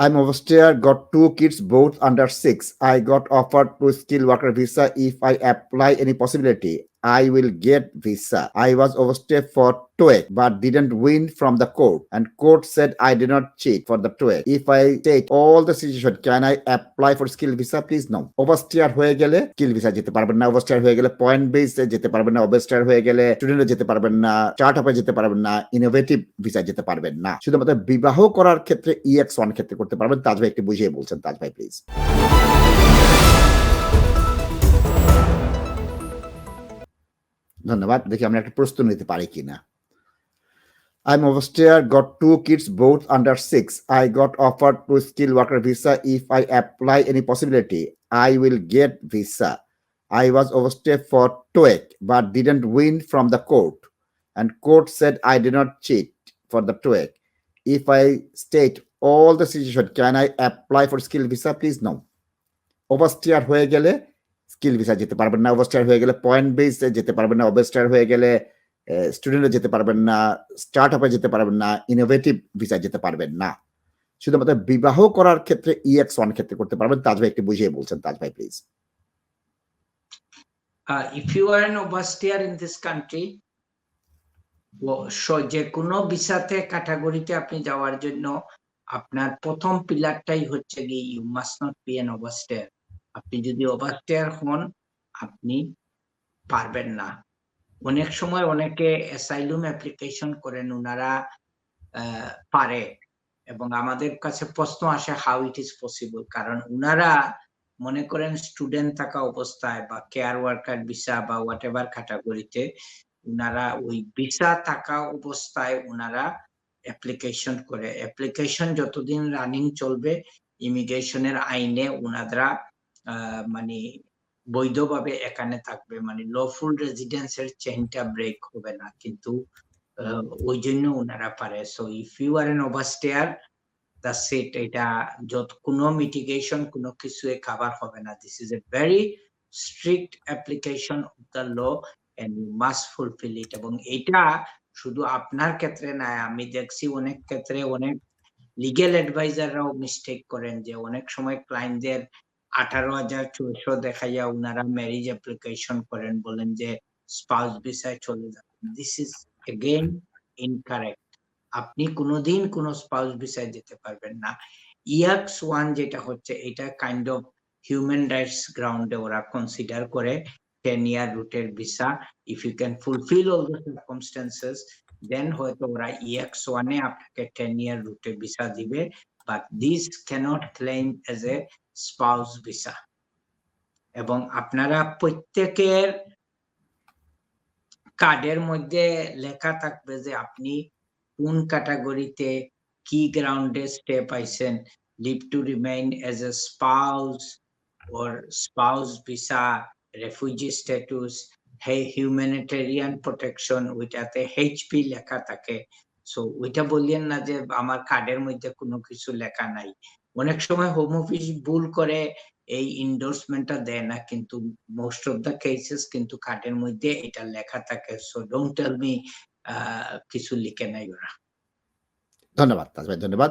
I'm oversteer, got two kids, both under six. I got offered to skill worker visa if I apply any possibility. I will get visa. I was overstay for TOEIC but didn't win from the court and court said I did not cheat for the TOEIC. If I take all the situation, can I apply for skill visa? Please no. Oversteer হয়ে গেলে skill visa যেতে পারবেন না oversteer হয়ে গেলে point based যেতে পারবেন না oversteer হয়ে গেলে স্টুডেন্টে যেতে পারবেন না স্টার্ট আপে যেতে পারবেন না ইনোভেটিভ ভিসা যেতে পারবেন না শুধুমাত্র বিবাহ করার ক্ষেত্রে ইএক্স ওয়ান ক্ষেত্রে করতে পারবেন তাজ ভাই একটু বুঝিয়ে বলছেন তাজ ভাই প্লিজ ধন্যবাদ দেখি আমরা একটা প্রশ্ন নিতে পারি কিনা I'm oversteer, got two kids, both under six. I got offered to skill worker visa if I apply any possibility. I will get visa. I was overstay for TOEIC but didn't win from the court. And court said I did not cheat for the TOEIC. If I state all the situation, can I apply for skill visa? Please no. Oversteer হয়ে গেলে skill visa যেতে পারবেন না ওভারস্টার হয়ে গেলে point বেসে যেতে পারবেন না ওভারস্টার হয়ে গেলে স্টুডেন্টে যেতে পারবেন না স্টার্ট আপে যেতে পারবেন না ইনোভেটিভ ভিসা যেতে পারবেন না। শুধুমাত্র বিবাহ করার ক্ষেত্রে ইএক্স ওয়ান ক্ষেত্রে করতে পারবেন। তাজ ভাই একটু বুঝিয়ে বলছেন তাজ ভাই please uh, if you are an oversteer in this country ও- স- যে কোনো ভিসাতে ক্যাটাগরিতে আপনি যাওয়ার জন্য আপনার প্রথম পিলারটাই হচ্ছে কি you must not be an overstayer আপনি যদি অবাক ওভারস্টেয়ার হন আপনি পারবেন না। অনেক সময় অনেকে অ্যাসাইলুম অ্যাপ্লিকেশন করেন ওনারা পারে এবং আমাদের কাছে প্রশ্ন আসে হাউ ইট ইজ পসিবল কারণ উনারা মনে করেন স্টুডেন্ট থাকা অবস্থায় বা কেয়ার ওয়ার্কার ভিসা বা হোয়াট এভার ক্যাটাগরিতে উনারা ওই ভিসা থাকা অবস্থায় উনারা অ্যাপ্লিকেশন করে। অ্যাপ্লিকেশন যতদিন রানিং চলবে ইমিগ্রেশনের আইনে আহ, মানে বৈধভাবে এখানে থাকবে। মানে লফুল রেজিডেন্সের চেইনটা ব্রেক হবে না। কিন্তু ওই জন্য উনারা পারে। So if you are an overstayer that's it এটা যত, কোনো মিটিগেশন কোনো কিছু কাভার হবে না। This is a very strict application of the law and you must fulfil it এবং এটা শুধু আপনার ক্ষেত্রে না আমি দেখছি অনেক ক্ষেত্রে অনেক লিগেল অ্যাডভাইজাররাও মিস্টেক করেন যে অনেক সময় ক্লায়েন্টদের আঠারো হাজার ছয়শো দেখাইয়া উনারা ম্যারেজ অ্যাপ্লিকেশন করেন, বলেন যে স্পাউস ভিসায় চলে যাবেন দিস ইজ এগেইন ইনকারেক্ট আপনি কোনোদিন কোনো স্পাউস ভিসায় যেতে পারবেন না। ইয়াক্স ওয়ান যেটা হচ্ছে, এটা কাইন্ড অফ হিউম্যান রাইটস গ্রাউন্ডে ওরা কনসিডার করে টেন ইয়ার রুটের visa if you can fulfil all the circumstances then হয়তো ওরা ইএক্স ওয়ানে আপনাকে টেন ইয়ার রুটে ভিসা দিবে। But this cannot claim as a spouse visa এবং আপনারা প্রত্যেকের কার্ডের মধ্যে লেখা থাকবে যে আপনি কোন ক্যাটাগরিতে কি গ্রাউন্ডে স্টে পাইছেন। Leave to remain as a spouse or spouse visa, refugee status, hey humanitarian protection, ওইটাতে এইচপি লেখা থাকে। সো ওইটা বললেন না যে আমার কার্ডের মধ্যে কোনো কিছু লেখা নাই। অনেক সময় হোম অফিস ভুল করে এই ইন্ডোর্সমেন্টটা দেয় না, কিন্তু মোস্ট অফ দ্য কেসেস কিন্তু কার্ডের মধ্যে এটা লেখা থাকে। সো ডোন্ট টেল মি কিছু লিখে নাই ওরা। ধন্যবাদ তাজ ভাই ধন্যবাদ।